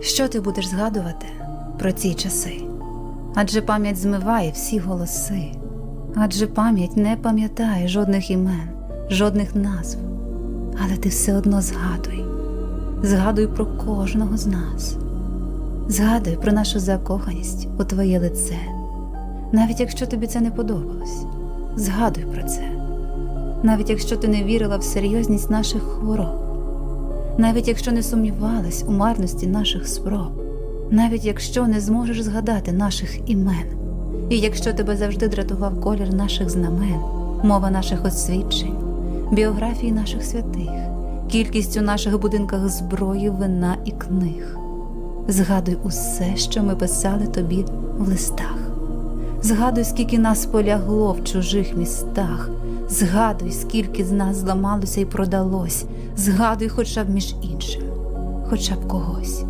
Що ти будеш згадувати про ці часи? Адже пам'ять змиває всі голоси, адже пам'ять не пам'ятає жодних імен, жодних назв. Але ти все одно згадуй, згадуй про кожного з нас, згадуй про нашу закоханість у твоє лице, навіть якщо тобі це не подобалось, згадуй про це, навіть якщо ти не вірила в серйозність наших хвороб навіть якщо не сумнівалась у марності наших спроб, навіть якщо не зможеш згадати наших імен, і якщо тебе завжди дратував колір наших знамен, мова наших освідчень, біографії наших святих, кількість у наших будинках зброї, вина і книг. Згадуй усе, що ми писали тобі в листах. Згадуй, скільки нас полягло в чужих містах. Згадуй, скільки з нас зламалося і продалось. Згадуй хоча б між іншим, хоча б когось.